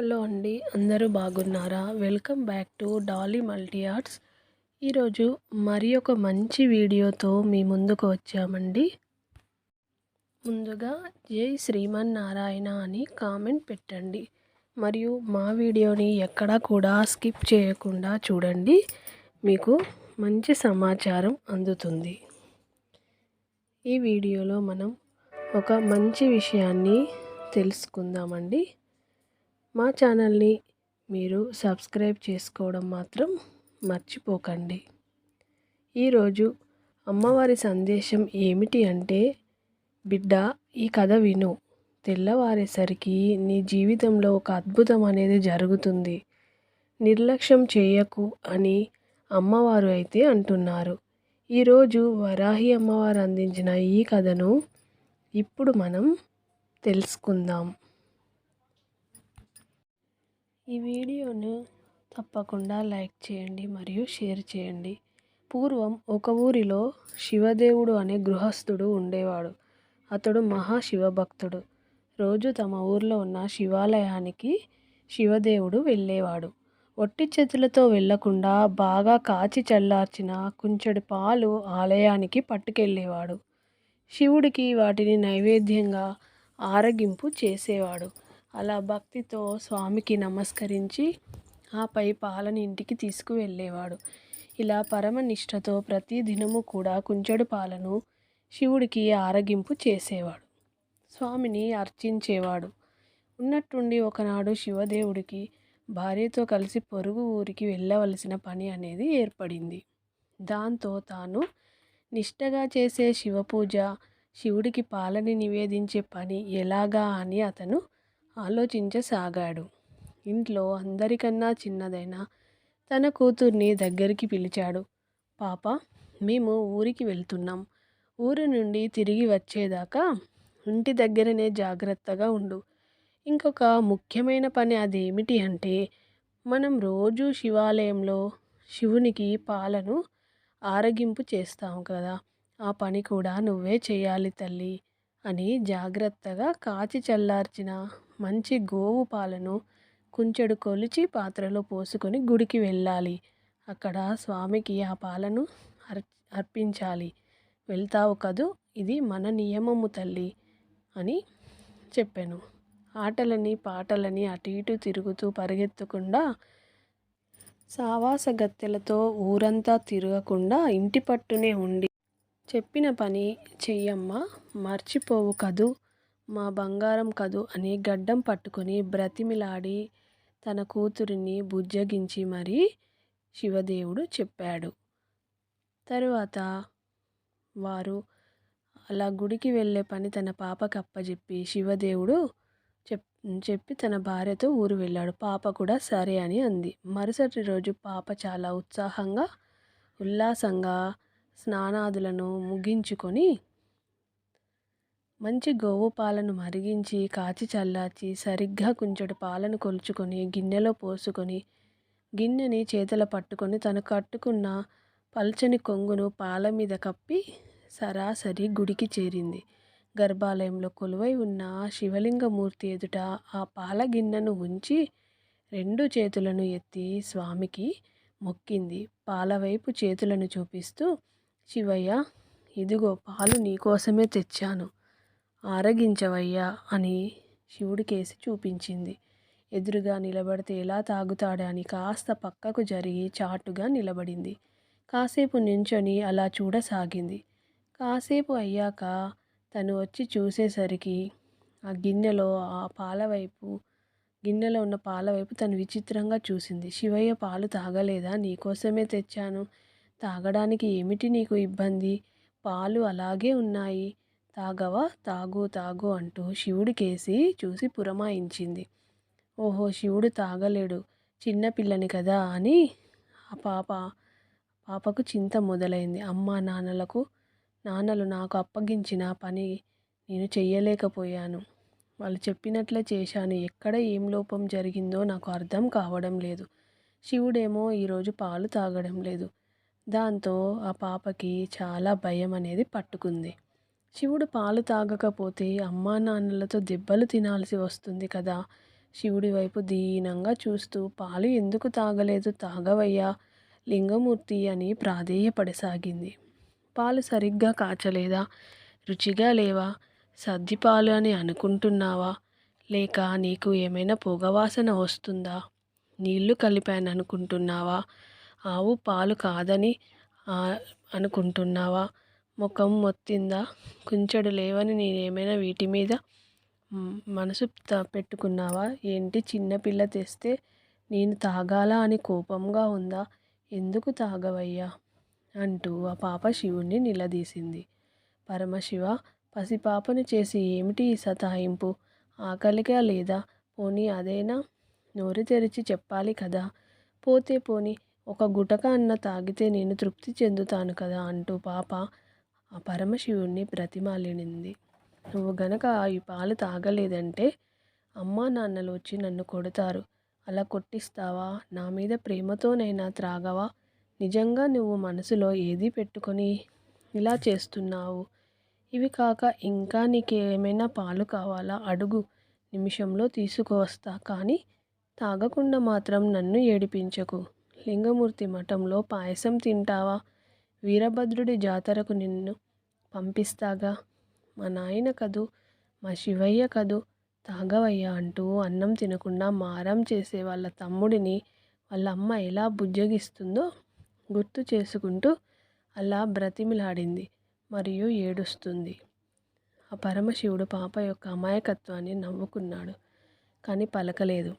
Hello అండి. అందరూ బాగున్నారా? Welcome back to Dolly multi arts ఈరోజు మరి ఒక మంచి వీడియోతో మీ ముందుకు వచ్చామండి. ముందుగా జై శ్రీమన్నారాయణ అని కామెంట్ పెట్టండి. మరియు మా వీడియోని ఎక్కడా కూడా స్కిప్ చేయకుండా చూడండి. మీకు మంచి సమాచారం అందుతుంది. ఈ వీడియోలో మనం ఒక మంచి విషయాన్ని తెలుసుకుందామండి. మా ఛానల్ని మీరు సబ్స్క్రైబ్ చేసుకోవడం మాత్రం మర్చిపోకండి. ఈరోజు అమ్మవారి సందేశం ఏమిటి అంటే బిడ్డ ఈ కథ విను. తెల్లవారేసరికి నీ జీవితంలో ఒక అద్భుతం అనేది జరుగుతుంది. నిర్లక్ష్యం చేయకు అని అమ్మవారు అయితే అంటున్నారు. ఈరోజు వరాహి అమ్మవారు అందించిన ఈ కథను ఇప్పుడు మనం తెలుసుకుందాం. ఈ వీడియోను తప్పకుండా లైక్ చేయండి మరియు షేర్ చేయండి. పూర్వం ఒక ఊరిలో శివదేవుడు అనే గృహస్థుడు ఉండేవాడు. అతడు మహాశివభక్తుడు రోజు తమ ఊర్లో ఉన్న శివాలయానికి శివదేవుడు వెళ్ళేవాడు. ఒట్టి చేతులతో వెళ్ళకుండా బాగా కాచి చల్లార్చిన కుంచెడు పాలు ఆలయానికి పట్టుకెళ్ళేవాడు. శివుడికి వాటిని నైవేద్యంగా ఆరగింపు చేసేవాడు. అలా భక్తితో స్వామికి నమస్కరించి ఆపై పాలని ఇంటికి తీసుకువెళ్ళేవాడు. ఇలా పరమనిష్టతో ప్రతి దినము కూడా కుంచెడు పాలను శివుడికి ఆరగింపు చేసేవాడు. స్వామిని అర్చించేవాడు. ఉన్నట్టుండి ఒకనాడు శివదేవుడికి భార్యతో కలిసి పొరుగు ఊరికి వెళ్ళవలసిన పని అనేది ఏర్పడింది. దాంతో తాను నిష్టగా చేసే శివపూజ శివుడికి పాలని నివేదించే పని ఎలాగా అని అతను ఆలోచించసాగాడు. ఇంట్లో అందరికన్నా చిన్నదైన తన కూతుర్ని దగ్గరికి పిలిచాడు. పాప మేము ఊరికి వెళ్తున్నాం. ఊరి నుండి తిరిగి వచ్చేదాకా ఇంటి దగ్గరనే జాగ్రత్తగా ఉండు. ఇంకొక ముఖ్యమైన పని అదేమిటి అంటే మనం రోజు శివాలయంలో శివునికి పాలను ఆరగింపు చేస్తాం కదా. ఆ పని కూడా నువ్వే చేయాలి తల్లి అని జాగ్రత్తగా కాచి చల్లార్చిన మంచి గోవు పాలను కుంచెడు కొలిచి పాత్రలో పోసుకొని గుడికి వెళ్ళాలి. అక్కడ స్వామికి ఆ పాలను అర్ అర్పించాలి. వెళ్తావు కదూ? ఇది మన నియమము తల్లి అని చెప్పాను. ఆటలని పాటలని అటు ఇటు తిరుగుతూ పరిగెత్తకుండా సావాస గత్తెలతో ఊరంతా తిరగకుండా ఇంటి పట్టునే ఉండి చెప్పిన పని చెయ్యమ్మా. మర్చిపోవు కదూ? మా బంగారం కదూ అని గడ్డం పట్టుకొని బ్రతిమిలాడి తన కూతురిని బుజ్జగించి మరీ శివదేవుడు చెప్పాడు. తరువాత వారు అలా గుడికి వెళ్ళే పని తన పాపకు అప్పచెప్పి శివదేవుడు చెప్ చెప్పి తన భార్యతో ఊరు వెళ్ళాడు. పాప కూడా సరే అని అంది. మరుసటి రోజు పాప చాలా ఉత్సాహంగా ఉల్లాసంగా స్నానాదులను ముగించుకొని మంచి గోవు పాలను మరిగించి కాచి చల్లార్చి సరిగ్గా కొంచెడు పాలను కొలుచుకొని గిన్నెలో పోసుకొని గిన్నెని చేతుల పట్టుకొని తను కట్టుకున్న పల్చని కొంగును పాల మీద కప్పి సరాసరి గుడికి చేరింది. గర్భాలయంలో కొలువై ఉన్న శివలింగమూర్తి ఎదుట ఆ పాల గిన్నెను ఉంచి రెండు చేతులను ఎత్తి స్వామికి మొక్కింది. పాలవైపు చేతులను చూపిస్తూ శివయ్య ఇదిగో పాలు నీకోసమే తెచ్చాను. ఆరగించవయ్యా అని శివుడికేసి చూపించింది. ఎదురుగా నిలబడితే ఎలా తాగుతాడా అని కాస్త పక్కకు జరిగి చాటుగా నిలబడింది. కాసేపు నించొని అలా చూడసాగింది. కాసేపు అయ్యాక తను వచ్చి చూసేసరికి ఆ గిన్నెలో ఆ పాల వైపు గిన్నెలో ఉన్న పాల వైపు తను విచిత్రంగా చూసింది. శివయ్య పాలు తాగలేదా? నీకోసమే తెచ్చాను. తాగడానికి ఏమిటి నీకు ఇబ్బంది? పాలు అలాగే ఉన్నాయి. తాగవా తాగు తాగు అంటూ శివుడికేసి చూసి పురమాయించింది. ఓహో శివుడు తాగలేడు చిన్నపిల్లని కదా అని ఆ పాప పాపకు చింత మొదలైంది. అమ్మ నాన్నలకు నాన్నలు నాకు అప్పగించిన పని నేను చెయ్యలేకపోయాను. వాళ్ళు చెప్పినట్లే చేశాను. ఎక్కడ ఏం లోపం జరిగిందో నాకు అర్థం కావడం లేదు. శివుడేమో ఈరోజు పాలు తాగడం లేదు. దాంతో ఆ పాపకి చాలా భయం అనేది పట్టుకుంది. శివుడు పాలు తాగకపోతే అమ్మా నాన్నలతో దెబ్బలు తినాల్సి వస్తుంది కదా. శివుడి వైపు దీనంగా చూస్తూ పాలు ఎందుకు తాగలేదు? తాగవయ్యా లింగమూర్తి అని ప్రాధేయపడసాగింది. పాలు సరిగ్గా కాచలేదా? రుచిగా లేవా? సద్దిపాలు అని అనుకుంటున్నావా? లేక నీకు ఏమైనా పొగవాసన వస్తుందా? నీళ్ళు కలిపాను అనుకుంటున్నావా ఆవు పాలు కాదని అనుకుంటున్నావా? ముఖం మొత్తిందా? కుంచెడు లేవని నేనేమైనా వీటి మీద మనసు పెట్టుకున్నావా? ఏంటి చిన్నపిల్ల తెస్తే నేను తాగాలా అని కోపంగా ఉందా? ఎందుకు తాగవయ్యా? అంటూ ఆ పాప శివుణ్ణి నిలదీసింది. పరమశివ పసిపాపను చేసి ఏమిటి ఈ సతాయింపు? ఆకలిగా లేదా? పోనీ అదేనా? నోరు తెరిచి చెప్పాలి కదా. పోతే పోని ఒక గుటక అన్న తాగితే నేను తృప్తి చెందుతాను కదా అంటూ పాప ఆ పరమశివుణ్ణి బ్రతిమాలినింది. నువ్వు గనక ఈ పాలు తాగలేదంటే అమ్మా నాన్నలు వచ్చి నన్ను కొడతారు. అలా కొట్టిస్తావా? నా మీద ప్రేమతోనైనా త్రాగవా? నిజంగా నువ్వు మనసులో ఏది పెట్టుకొని ఇలా చేస్తున్నావు? ఇవి కాక ఇంకా నీకేమైనా పాలు కావాలా? అడుగు. నిమిషంలో తీసుకువస్తా. కానీ తాగకుండా మాత్రం నన్ను ఏడిపించకు. లింగమూర్తి మఠంలో పాయసం తింటావా? వీరభద్రుడి జాతరకు నిన్ను పంపిస్తాగా. మా నాయన కదూ మా శివయ్య కదూ తాగవయ్య అంటూ అన్నం తినకుండా మారం చేసే వాళ్ళ తమ్ముడిని వాళ్ళ అమ్మ ఎలా బుజ్జగిస్తుందో గుర్తు చేసుకుంటూ అలా బ్రతిమిలాడింది మరియు ఏడుస్తుంది. ఆ పరమశివుడు పాప యొక్క అమాయకత్వాన్ని నవ్వుకున్నాడు కానీ పలకలేదు.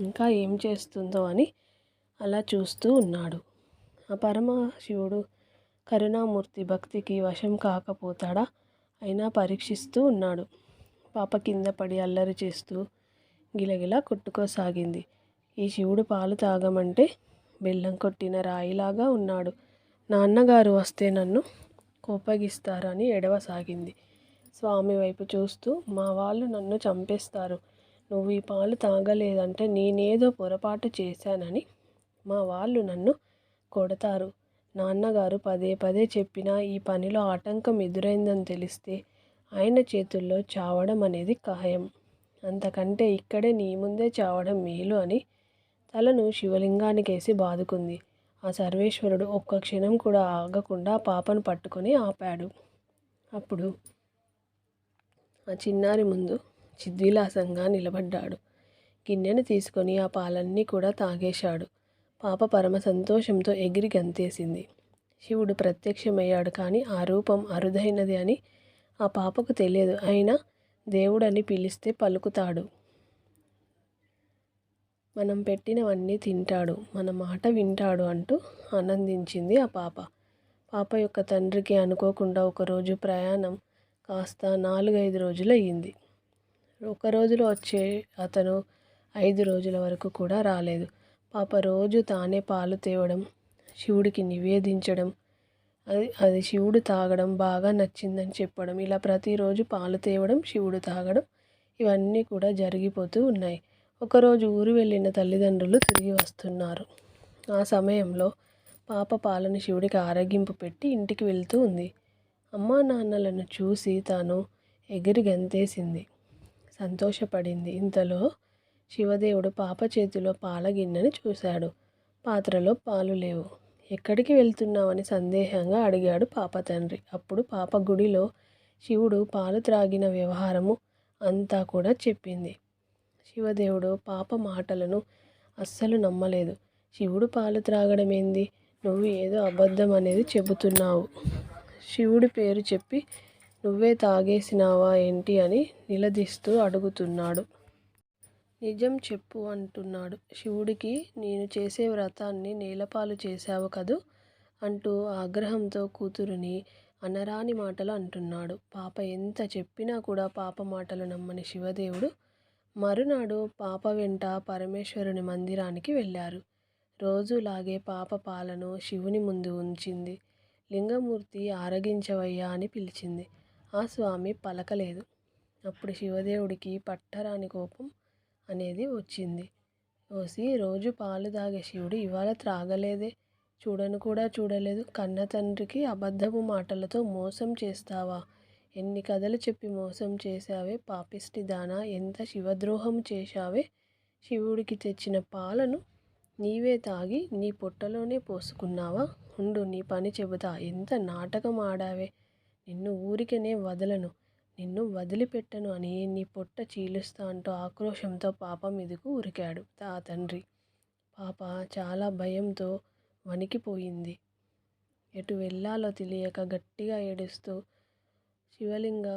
ఇంకా ఏం చేస్తుందో అని అలా చూస్తూ ఉన్నాడు. ఆ పరమశివుడు కరుణామూర్తి భక్తికి వశం కాకపోతాడా? అయినా పరీక్షిస్తూ ఉన్నాడు. పాప కింద పడి అల్లరి చేస్తూ గిలగిలా కొట్టుకోసాగింది. ఈ శివుడు పాలు తాగమంటే బెల్లం కొట్టిన రాయిలాగా ఉన్నాడు. నాన్నగారు వస్తే నన్ను కోపగిస్తారని ఎడవసాగింది. స్వామి వైపు చూస్తూ మా వాళ్ళు నన్ను చంపేస్తారు. నువ్వు ఈ పాలు తాగలేదంటే నేనేదో పొరపాటు చేశానని మా వాళ్ళు నన్ను కొడతారు. నాన్నగారు పదే పదే చెప్పినా ఈ పనిలో ఆటంకం ఎదురైందని తెలిస్తే ఆయన చేతుల్లో చావడం అనేది ఖాయం. అంతకంటే ఇక్కడే నీ ముందే చావడం మేలు అని తలను శివలింగానికేసి బాదుకుంది. ఆ సర్వేశ్వరుడు ఒక్క క్షణం కూడా ఆగకుండా పాపను పట్టుకొని ఆపాడు. అప్పుడు ఆ చిన్నారి ముందు చిద్విలాసంగా నిలబడ్డాడు. గిన్నెను తీసుకొని ఆ పాలన్నీ కూడా తాగేశాడు. పాప పరమ సంతోషంతో ఎగిరి గంతేసింది. శివుడు ప్రత్యక్షమయ్యాడు కానీ ఆ రూపం అరుదైనది అని ఆ పాపకు తెలియదు. అయినా దేవుడని పిలిస్తే పలుకుతాడు. మనం పెట్టినవన్నీ తింటాడు. మన మాట వింటాడు అంటూ ఆనందించింది ఆ పాప. పాప యొక్క తండ్రికి అనుకోకుండా ఒకరోజు ప్రయాణం కాస్త నాలుగైదు రోజులు అయ్యింది ఒక రోజులో వచ్చే అతను ఐదు రోజుల వరకు కూడా రాలేదు. పాప రోజు తానే పాలు తేవడం శివుడికి నివేదించడం. అది అది శివుడు తాగడం బాగా నచ్చిందని చెప్పడం. ఇలా ప్రతిరోజు పాలు తేవడం శివుడు తాగడం ఇవన్నీ కూడా జరిగిపోతూ ఉన్నాయి. ఒకరోజు ఊరు వెళ్ళిన తల్లిదండ్రులు తిరిగి వస్తున్నారు. ఆ సమయంలో పాప పాలను శివుడికి ఆరగింపు పెట్టి ఇంటికి వెళ్తూ ఉంది. అమ్మా నాన్నలను చూసి తాను ఎగిరి గంతేసింది. సంతోషపడింది. ఇంతలో శివదేవుడు పాప చేతిలో పాలగిన్నెని చూశాడు. పాత్రలో పాలు లేవు. ఎక్కడికి వెళ్తున్నావని సందేహంగా అడిగాడు పాప తండ్రి. అప్పుడు పాప గుడిలో శివుడు పాలు త్రాగిన వ్యవహారము అంతా కూడా చెప్పింది. శివదేవుడు పాప మాటలను అస్సలు నమ్మలేదు. శివుడు పాలు త్రాగడమేంది? నువ్వు ఏదో అబద్ధం అనేది చెబుతున్నావు. శివుడి పేరు చెప్పి నువ్వే తాగేసినావా ఏంటి అని నిలదీస్తూ అడుగుతున్నాడు. నిజం చెప్పు అంటున్నాడు. శివుడికి నేను చేసే వ్రతాన్ని నేలపాలు చేశావు కదూ అంటూ ఆగ్రహంతో కూతురుని అనరాని మాటలు అంటున్నాడు. పాప ఎంత చెప్పినా కూడా పాప మాటలు నమ్మని శివదేవుడు మరునాడు పాప వెంట పరమేశ్వరుని మందిరానికి వెళ్ళారు. రోజులాగే పాప పాలను శివుని ముందు ఉంచింది. లింగమూర్తి ఆరగించవయ్యా అని పిలిచింది. ఆ స్వామి పలకలేదు. అప్పుడు శివదేవుడికి పట్టరాని కోపం అనేది వచ్చింది. ఓసి రోజు పాలు తాగే శివుడు ఇవాళ త్రాగలేదే. చూడను కూడా చూడలేదు. కన్న తండ్రికి అబద్ధపు మాటలతో మోసం చేస్తావా? ఎన్ని కథలు చెప్పి మోసం చేశావే? పాపిష్టి దానా ఎంత శివద్రోహం చేశావే? శివుడికి తెచ్చిన పాలను నీవే తాగి నీ పొట్టలోనే పోసుకున్నావా? ఉండు నీ పని చెబుతా. ఎంత నాటకం ఆడావే? నిన్ను ఊరికనే వదలను. నిన్ను వదిలిపెట్టను అని నీ పొట్ట చీలుస్తా అంటూ ఆక్రోశంతో పాప మీదకు ఉరికాడు తా తండ్రి. పాప చాలా భయంతో వణికిపోయింది. ఎటు వెళ్ళాలో తెలియక గట్టిగా ఏడుస్తూ శివలింగ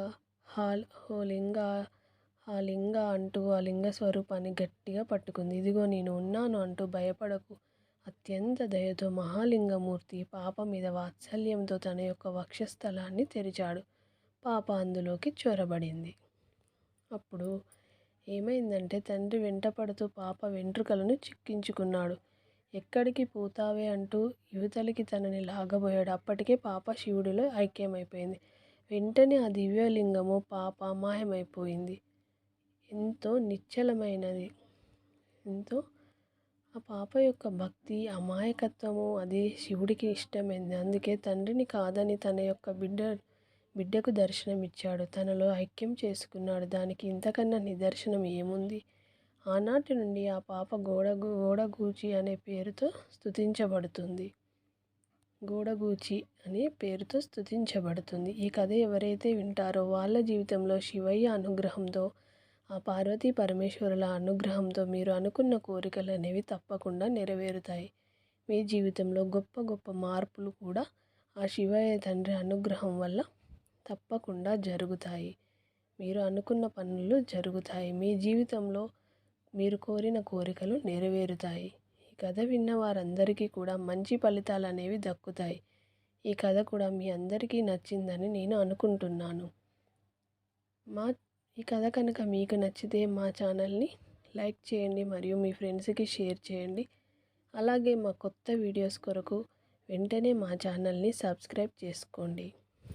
హాల్ హో లింగ ఆ లింగ అంటూ ఆ లింగ స్వరూపాన్ని గట్టిగా పట్టుకుంది. ఇదిగో నేను ఉన్నాను అంటూ భయపడకు. అత్యంత దయతో మహాలింగమూర్తి పాప మీద వాత్సల్యంతో తన యొక్క వక్షస్థలాన్ని తెరిచాడు. పాప అందులోకి చొరబడింది. అప్పుడు ఏమైందంటే తండ్రి వెంటపడుతూ పాప వెంట్రుకలను చిక్కించుకున్నాడు. ఎక్కడికి పోతావే అంటూ యువతలకి తనని లాగబోయాడు. అప్పటికే పాప శివుడిలో ఐక్యమైపోయింది. వెంటనే ఆ దివ్యలింగము పాప మాయమైపోయింది. ఎంతో నిశ్చలమైనది. ఎంతో ఆ పాప యొక్క భక్తి అమాయకత్వము అది శివుడికి ఇష్టమైంది. అందుకే తండ్రిని కాదని తన యొక్క బిడ్డ బిడ్డకు దర్శనమిచ్చాడు. తనలో ఐక్యం చేసుకున్నాడు. దానికి ఇంతకన్నా నిదర్శనం ఏముంది? ఆనాటి నుండి ఆ పాప గోడగు గోడగూచి అనే పేరుతో స్థుతించబడుతుంది గోడగూచి అనే పేరుతో స్థుతించబడుతుంది ఈ కథ ఎవరైతే వింటారో వాళ్ళ జీవితంలో శివయ్య అనుగ్రహంతో ఆ పార్వతీ పరమేశ్వరుల అనుగ్రహంతో మీరు అనుకున్న కోరికలు అనేవి తప్పకుండా నెరవేరుతాయి. మీ జీవితంలో గొప్ప గొప్ప మార్పులు కూడా ఆ శివయ్య తండ్రి అనుగ్రహం వల్ల తప్పకుండా జరుగుతాయి. మీరు అనుకున్న పనులు జరుగుతాయి. మీ జీవితంలో మీరు కోరిన కోరికలు నెరవేరుతాయి. ఈ కథ విన్న వారందరికీ కూడా మంచి ఫలితాలు అనేవి దక్కుతాయి. ఈ కథ కూడా మీ అందరికీ నచ్చిందని నేను అనుకుంటున్నాను. మా ఈ కథ కనుక మీకు నచ్చితే మా ఛానల్ని లైక్ చేయండి మరియు మీ ఫ్రెండ్స్కి షేర్ చేయండి. అలాగే మా కొత్త వీడియోస్ కొరకు వెంటనే మా ఛానల్ని సబ్స్క్రైబ్ చేసుకోండి.